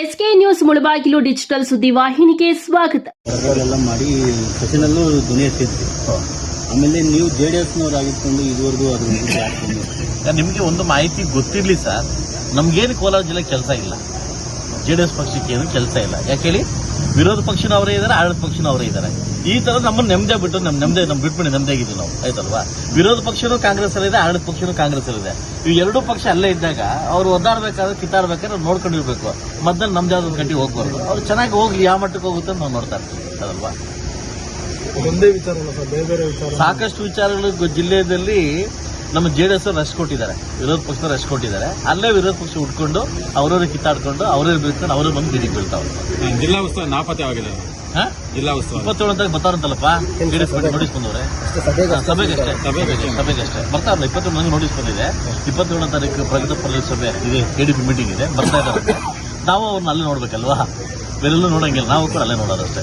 SK news Mulbagal digital ಸುದ್ದಿ ವಾಹಿನಿಗೆ ಸ್ವಾಗತ. ಎಲ್ಲ ಮಾಡಿ ಸಚಿನಲ್ಲೂ ಧ್ವನಿ ಎತ್ತಿದ್ರಿ. ಆಮೇಲೆ ನೀವು ಜೆ ಡಿ ಎಸ್ನವ್ರು ಆಗಿದ್ಕೊಂಡು ಇದುವರೆಗೂ ಅದು ಬಗ್ಗೆ ಯಾಕೆ ಬಂದಿಲ್ಲ? ನಿಮಗೆ ಒಂದು ಮಾಹಿತಿ ಗೊತ್ತಿರಲಿ ಸರ್. ನಮ್ಗೇನು ಕೋಲಾರ ಜಿಲ್ಲೆ ಕೆಲಸ ಇಲ್ಲ. ಜೆ ಡಿ ಎಸ್ ಪಕ್ಷಕ್ಕೆ ಏನು ಕೆಲಸ ಇಲ್ಲ. ಯಾಕೆ ಹೇಳಿ? ವಿರೋಧ ಪಕ್ಷನ ಅವರೇ ಇದ್ದಾರೆ ಆಡಳಿತ ಪಕ್ಷನ ಅವರೇ ಇದ್ದಾರೆ. ಈ ತರ ನಮ್ಮನ್ನು ನೆಮ್ಮದಿ ಬಿಟ್ಟು ನಮ್ಮ ನೆಮ್ಮದಿ ನಮ್ಮ ಬಿಟ್ಬಿಡಿ ನೆಮ್ಮದಿಯಾಗಿದ್ದೀವಿ ನಾವು. ಆಯ್ತಲ್ವಾ? ವಿರೋಧ ಪಕ್ಷನೂ ಕಾಂಗ್ರೆಸ್ ಇದೆ ಆಡಳಿತ ಪಕ್ಷನೂ ಕಾಂಗ್ರೆಸ್ ಇದೆ. ಇವು ಎರಡೂ ಪಕ್ಷ ಅಲ್ಲೇ ಇದ್ದಾಗ ಅವ್ರು ಒದ್ದಾಡ್ಬೇಕಾದ್ರೆ ಕಿತ್ತಾಡ್ಬೇಕಾದ್ರೆ ನೋಡ್ಕೊಂಡಿರ್ಬೇಕು. ಮಧ್ಯಾಹ್ನ ನಮ್ದು ಒಂದು ಗಂಟೆ ಹೋಗ್ಬಾರ್ದು. ಅವ್ರು ಚೆನ್ನಾಗಿ ಹೋಗ್ಲಿ ಯಾವ ಮಟ್ಟಕ್ಕೆ ಹೋಗುತ್ತೆ ಅಂತ ನಾವು ನೋಡ್ತಾ ಇರ್ತೀವಿ. ಅದಲ್ವಾ ಒಂದೇ ವಿಚಾರ ಅಲ್ಲ ಬೇರೆ ಬೇರೆ ವಿಚಾರ ಸಾಕಷ್ಟು ವಿಚಾರಗಳು ಜಿಲ್ಲೆಯಲ್ಲಿ ನಮ್ಮ ಜೆ ಡಿ ಎಸ್ ರೆಸ್ಟ್ ಕೊಟ್ಟಿದ್ದಾರೆ. ವಿರೋಧ ಪಕ್ಷದ ರೆಸ್ಟ್ ಕೊಟ್ಟಿದ್ದಾರೆ. ಅಲ್ಲೇ ವಿರೋಧ ಪಕ್ಷ ಉಟ್ಕೊಂಡು ಅವ್ರವ್ರಿಗೆ ಕಿತ್ತಾಡ್ಕೊಂಡು ಅವ್ರವ್ರು ಬೀಳ್ಕೊಂಡು ಅವರೇ ಬಂದು ಬೀದಿಗೆ ಬೀಳ್ತಾವೆ ಜಿಲ್ಲಾ ಉತ್ಸವ ನಾಪತ್ತೆವಾಗಿದೆ ಹಾ? ಜಿಲ್ಲಾ ಉತ್ಸವ ಇಪ್ಪತ್ತೇಳು ಅಂತ ಬರ್ತಾರಂತಲ್ಲಪ್ಪ? ಜೆ ಡಿ ಎಸ್ ನೋಟಿಸ್ ಬಂದವ್ರೆ. ಸಭೆಗಷ್ಟೇ ಸಭೆಗಷ್ಟೇ ಸಭೆಗಷ್ಟೇ ಬರ್ತಾರಲ್ಲ ಇಪ್ಪತ್ತೇಳು ನಂಗೆ ನೋಟಿಸ್ ಬಂದಿದೆ. ಇಪ್ಪತ್ತೇಳನೇ ತಾರೀಕು ಪ್ರಗತಿ ಪರ್ಯಾಯ ಸಭೆ ಇದೆ ಕೆ ಡಿ ಪಿ ಮೀಟಿಂಗ್ ಇದೆ. ಬರ್ತಾ ಇದ್ದಾರೆ. ನಾವು ಅವ್ರನ್ನ ಅಲ್ಲೇ ನೋಡ್ಬೇಕಲ್ವಾ? ಬೇರೆಲ್ಲೂ ನೋಡಂಗಿಲ್ಲ. ನಾವು ಕೂಡ ಅಲ್ಲೇ ನೋಡೋದಷ್ಟೇ.